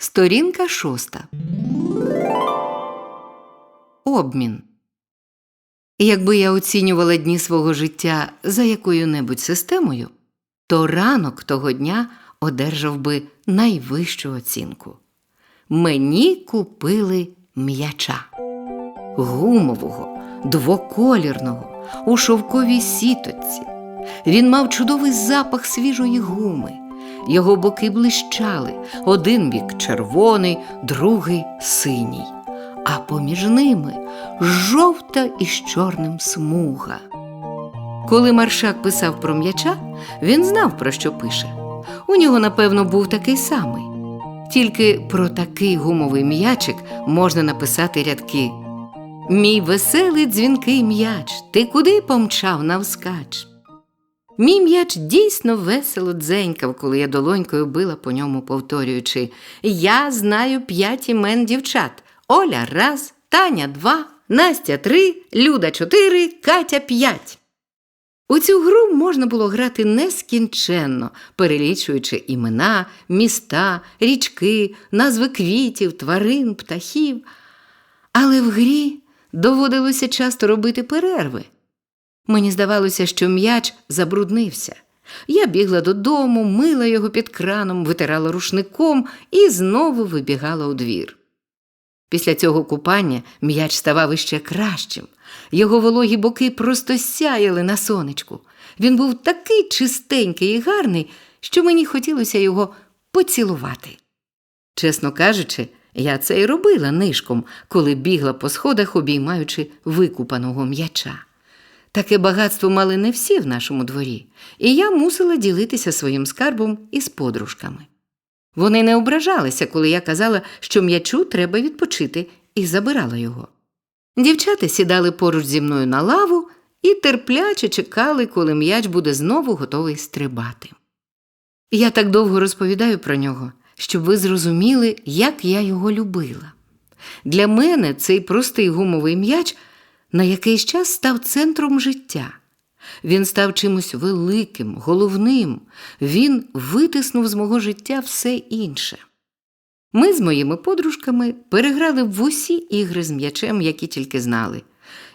Сторінка шоста. Обмін. Якби я оцінювала дні свого життя за якою-небудь системою, то ранок того дня одержав би найвищу оцінку. Мені купили м'яча гумового, двоколірного, у шовковій сіточці. Він мав чудовий запах свіжої гуми. Його боки блищали, один бік червоний, другий синій, а поміж ними жовта із чорним смуга. Коли маршак писав про м'яча, він знав, про що пише. У нього, напевно, був такий самий. Тільки про такий гумовий м'ячик можна написати рядки. Мій веселий дзвінкий м'яч, ти куди помчав навскач? Мій м'яч дійсно весело дзенькав, коли я долонькою била по ньому, повторюючи Я знаю п'ять імен дівчат. Оля раз, Таня два, Настя три, Люда чотири, Катя п'ять. У цю гру можна було грати нескінченно, перелічуючи імена, міста, річки, назви квітів, тварин, птахів. Але в грі доводилося часто робити перерви. Мені здавалося, що м'яч забруднився. Я бігла додому, мила його під краном, витирала рушником і знову вибігала у двір. Після цього купання м'яч ставав іще кращим. Його вологі боки просто сяяли на сонечку. Він був такий чистенький і гарний, що мені хотілося його поцілувати. Чесно кажучи, я це й робила нишком, коли бігла по сходах, обіймаючи викупаного м'яча. Таке багатство мали не всі в нашому дворі, і я мусила ділитися своїм скарбом із подружками. Вони не ображалися, коли я казала, що м'ячу треба відпочити, і забирала його. Дівчата сідали поруч зі мною на лаву і терпляче чекали, коли м'яч буде знову готовий стрибати. Я так довго розповідаю про нього, щоб ви зрозуміли, як я його любила. Для мене цей простий гумовий м'яч на якийсь час став центром життя. Він став чимось великим, головним, він витиснув з мого життя все інше. Ми з моїми подружками переграли в усі ігри з м'ячем, які тільки знали,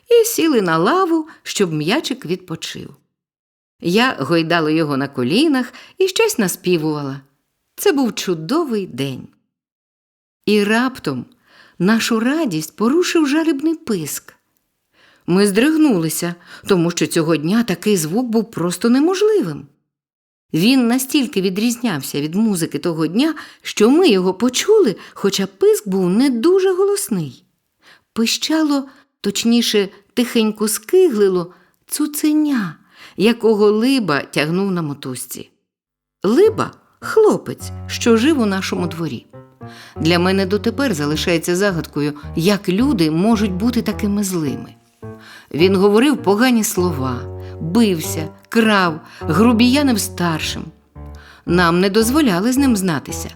і сіли на лаву, щоб м'ячик відпочив. Я гойдала його на колінах і щось наспівувала. Це був чудовий день. І раптом нашу радість порушив жалібний писк. Ми здригнулися, тому що цього дня такий звук був просто неможливим. Він настільки відрізнявся від музики того дня, що ми його почули, хоча писк був не дуже голосний. Пищало, точніше, тихенько скиглило цуценя, якого либа тягнув на мотузці. Либа хлопець, що жив у нашому дворі. Для мене дотепер залишається загадкою, як люди можуть бути такими злими. Він говорив погані слова, бився, крав, грубіянив старшим. Нам не дозволяли з ним знатися,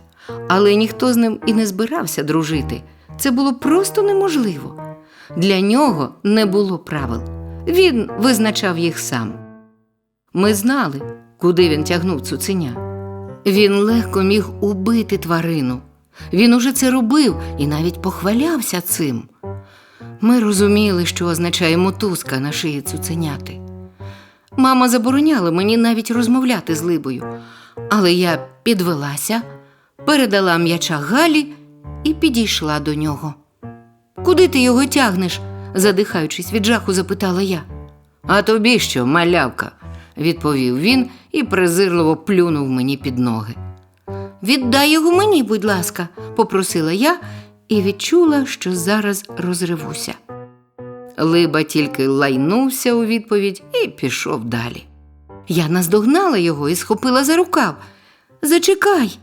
але ніхто з ним і не збирався дружити. Це було просто неможливо. Для нього не було правил. Він визначав їх сам. Ми знали, куди він тягнув цуценя. Він легко міг убити тварину. Він уже це робив і навіть похвалявся цим. Ми розуміли, що означає мотузка на шиї цуценяти. Мама забороняла мені навіть розмовляти з Либою, але я підвелася, передала м'яча Галі і підійшла до нього. Куди ти його тягнеш? задихаючись від жаху, запитала я. А тобі що, малявка? відповів він і презирливо плюнув мені під ноги. Віддай його мені, будь ласка, попросила я і відчула, що зараз розривуся. Либа тільки лайнувся у відповідь і пішов далі. Я наздогнала його і схопила за рукав. Зачекай.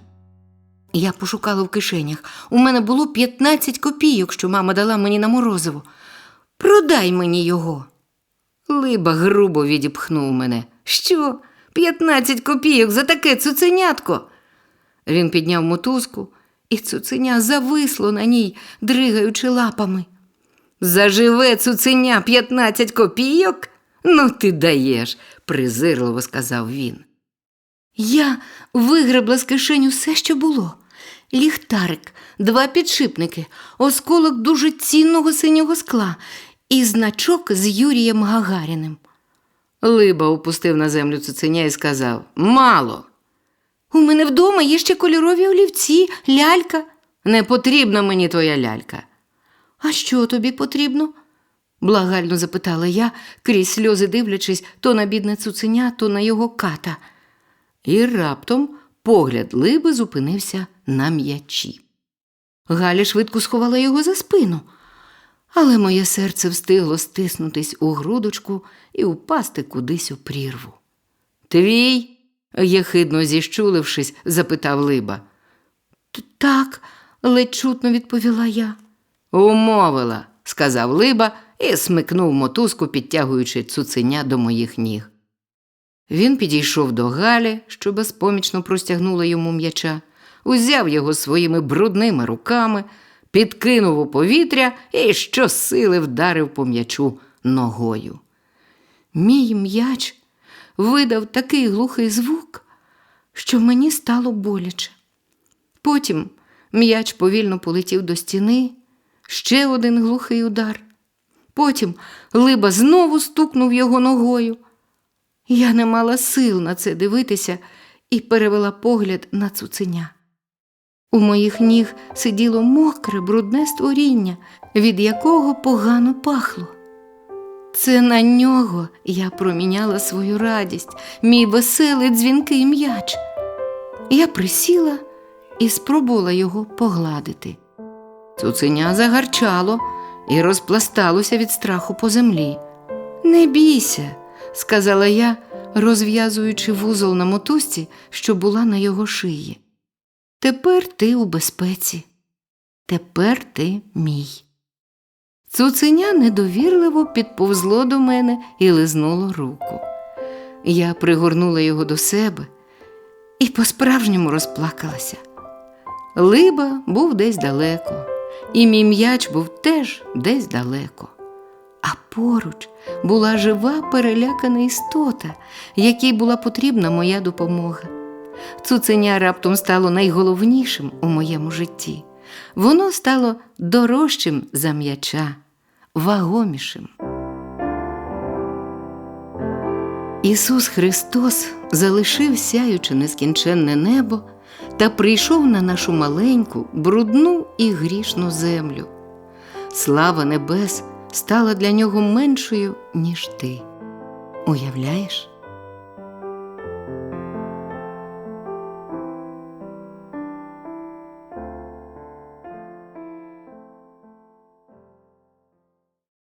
Я пошукала в кишенях. У мене було 15 копійок, що мама дала мені на морозиво. Продай мені його. Либа грубо відіпхнув мене. Що? 15 копійок за таке цуценятко. Він підняв мотузку, і цуценя зависло на ній, дригаючи лапами. Заживе цуценя 15 копійок? Ну, ти даєш, презирливо сказав він. Я вигребла з кишень усе, що було. ліхтарик, два підшипники, осколок дуже цінного синього скла і значок з Юрієм Гагаріним. Либа опустив на землю цуценя і сказав Мало. У мене вдома є ще кольорові олівці, лялька. Не потрібна мені твоя лялька. А що тобі потрібно? благально запитала я, крізь сльози дивлячись то на бідне цуценя, то на його ката. І раптом погляд либи зупинився на м'ячі. Галя швидко сховала його за спину, але моє серце встигло стиснутись у грудочку і упасти кудись у прірву. Твій? Єхидно зіщулившись, запитав Либа. Так, ледь чутно відповіла я. Умовила, сказав Либа і смикнув мотузку, підтягуючи цуценя до моїх ніг. Він підійшов до Галі, що безпомічно простягнула йому м'яча, узяв його своїми брудними руками, підкинув у повітря і щосили вдарив по м'ячу ногою. Мій м'яч видав такий глухий звук, що мені стало боляче. Потім м'яч повільно полетів до стіни, ще один глухий удар. Потім либа знову стукнув його ногою. Я не мала сил на це дивитися і перевела погляд на цуценя. У моїх ніг сиділо мокре, брудне створіння, від якого погано пахло. Це на нього я проміняла свою радість, мій веселий дзвінкий м'яч. Я присіла і спробувала його погладити. Цуценя загарчало і розпласталося від страху по землі. Не бійся, сказала я, розв'язуючи вузол на мотузці, що була на його шиї. Тепер ти у безпеці. Тепер ти мій. Цуценя недовірливо підповзло до мене і лизнуло руку. Я пригорнула його до себе і по-справжньому розплакалася. Либа був десь далеко, і мій м'яч був теж десь далеко. А поруч була жива перелякана істота, якій була потрібна моя допомога. Цуценя раптом стало найголовнішим у моєму житті. Воно стало дорожчим за м'яча, вагомішим. Ісус Христос залишив сяюче нескінченне небо та прийшов на нашу маленьку, брудну і грішну землю. Слава небес стала для нього меншою, ніж ти. Уявляєш?